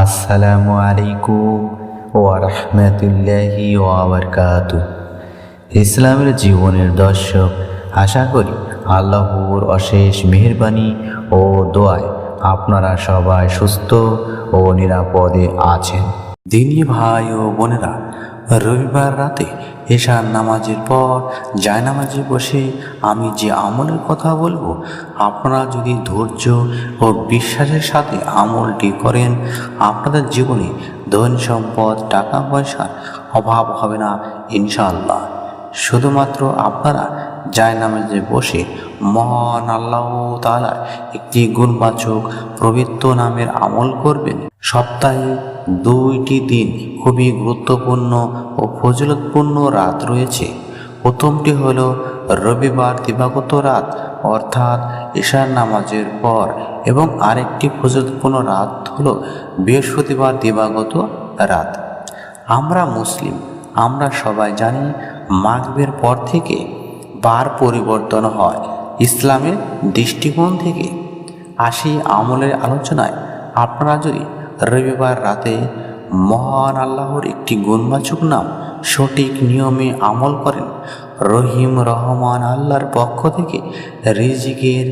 আসসালামু আলাইকুম রাহমাতুল্লাহি ওয়া বারাকাতু ইসলামের জীবনের দর্শক, আশা করি আল্লাহর অশেষ মেহেরবানি ও দোয়ায় আপনারা সবাই সুস্থ ও নিরাপদে আছেন। দিনী ভাই ও বোনেরা, রবিবার রাতে এশার নামাজের পর জায়নামাজে বসে আমি যে আমলের কথা বলব, আপনারা যদি ধৈর্য ও বিশ্বাসের সাথে আমলটি করেন, আপনাদের জীবনে ধন সম্পদ, টাকা পয়সার অভাব হবে না, ইনশাআল্লাহ। শুধুমাত্র আপনারা জায়নামাজে বসে, মহান আল্লাহ তালার একটি গুণবাচক পবিত্র নামের আমল করবেন। সপ্তাহে দুইটি দিন খুবই গুরুত্বপূর্ণ ও ফজিলতপূর্ণ রাত রয়েছে। প্রথমটি হল রবিবার দিবাগত রাত, অর্থাৎ ঈশার নামাজের পর, এবং আরেকটি ফজিলতপূর্ণ রাত হল বৃহস্পতিবার দিবাগত রাত। আমরা মুসলিম, আমরা সবাই জানি মাগবের পর থেকে বার পরিবর্তন হয়। ইসলামের দৃষ্টিকোণ থেকে আসি আমলের আলোচনায়। আপনারা যদি রবিবার রাতে মহান আল্লাহর একটি গুণবাচক নাম সঠিক নিয়মে আমল করেন, রহিম রহমান আল্লাহর পক্ষ থেকে রিজিকের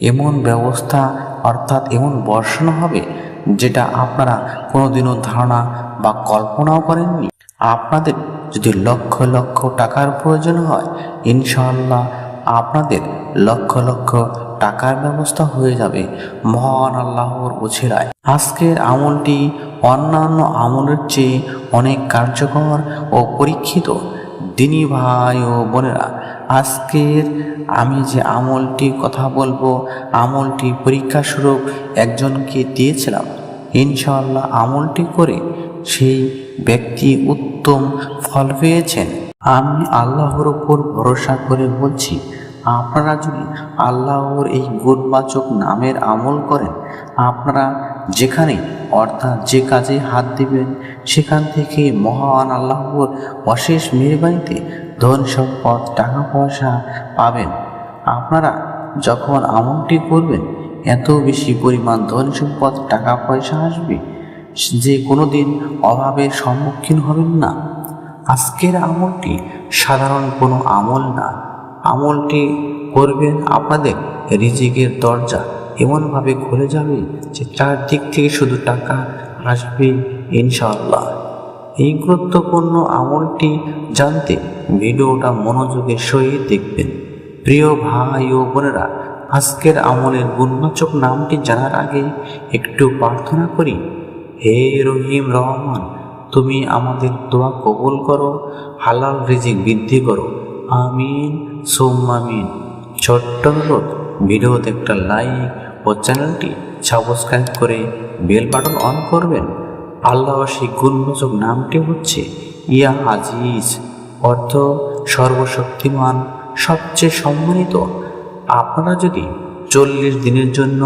এমন ব্যবস্থা অর্থাৎ এমন বর্ষণ হবে যেটা আপনারা কোনোদিনও ধারণা বা কল্পনাও করেননি। আপনাদের যদি লক্ষ লক্ষ টাকার প্রয়োজন হয়, ইনশাআল্লাহ আপনাদের লক্ষ লক্ষ টাকার ব্যবস্থা হয়ে যাবে মহান আল্লাহর উছিরায় আজকের আমলটি অন্যান্য আমলের চেয়ে অনেক কার্যকর ও পরীক্ষিত। দিনী ভাই ও বোনেরা, আজকের আমি যে আমলটি কথা বলব, আমলটি পরীক্ষা স্বরূপ একজনকে দিয়েছিলাম। ইনশাআল্লাহ আমলটি করে সেই ব্যক্তি উত্তম ফল পেয়েছেন। আমি আল্লাহর উপর ভরসা করে বলছি, আপনারা যদি আল্লাহর এই গুণবাচক নামের আমল করেন, আপনারা যেখানে অর্থাৎ যে কাজে হাত দিবেন, সেখান থেকে মহান আল্লাহর অশেষ মেহরবানিতে ধন সম্পদ, টাকা পয়সা পাবেন। আপনারা যখন আমলটি করবেন এত বেশি পরিমাণ ধন সম্পদ, টাকা পয়সা আসবে? যে কোনো দিন অভাবের সম্মুখীন হবেন না। আজকের আমলটি সাধারণ কোনো আমল না। আমলটি করবেন আপনাদের রিজিকের দরজা। এমনভাবে খুলে যাবে যে চারদিক থেকে শুধু টাকা আসবে ইনশাআল্লাহ। এই গুরুত্বপূর্ণ আমলটি জানতে ভিডিওটা মনোযোগের সহিত দেখবেন। প্রিয় ভাই ও বোনেরা আজকের আমলের গুণবাচক নামটি জানার আগে একটু প্রার্থনা করি। হে রহিম রহমান, তুমি আমাদের দোয়া কবুল করো, হালাল রিজিক বৃদ্ধি করো। আমিন সোম্মামিন ছোট্ট অনুরোধ, ভিডিওতে একটা লাইক ও চ্যানেলটি সাবস্ক্রাইব করে বেল বাটন অন করবেন। আল্লাহ সেই গুণবাচক নামটি হচ্ছে ইয়া আজিজ। অর্থ সর্বশক্তিমান, সবচেয়ে সম্মানিত। আপনারা যদি চল্লিশ দিনের জন্য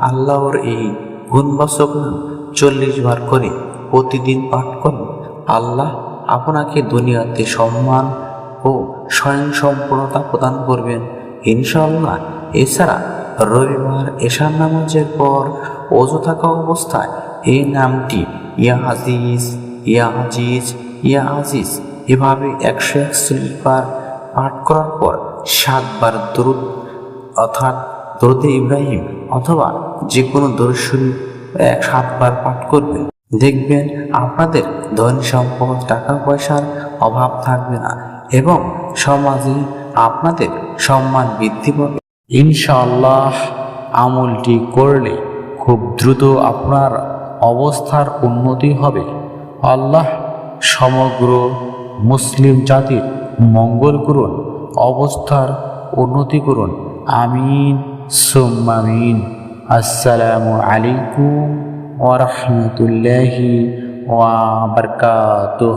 আল্লাহর এই গুণবাচক নাম চল্লিশ বার করে প্রতিদিন পাঠ করেন, আল্লাহ আপনাকে দুনিয়াতে সম্মান ও স্বয়ং সম্পূর্ণতা প্রদান করবেন। ইনশাল্লাহ এছাড়া রবিবার এশার নামাজের পর অজু থাকা অবস্থায় এই নামটি ইয়া আজিজ ইয়া আজিজ ইয়া আজিজ এভাবে একশো একচল্লিশ বার পাঠ করার পর সাতবার দরুদ অর্থাৎ দরুদে ইব্রাহিম অথবা যে কোনো দর্শনী এক সাতবার পাঠ করবেন। দেখবেন আপনাদের ধন সম্পদ, টাকা পয়সার অভাব থাকবে না এবং সমাজে আপনাদের সম্মান বৃদ্ধি পাবে। ইনশাআল্লাহ আমলটি করলে খুব দ্রুত আপনার অবস্থার উন্নতি হবে। আল্লাহ সমগ্র মুসলিম জাতির মঙ্গল করুন, অবস্থার উন্নতি করুন। আমিন সুম্মামিন আসসালামু আলাইকুম ওরহমতুল্লাহি ওয়া বারকাতুহ।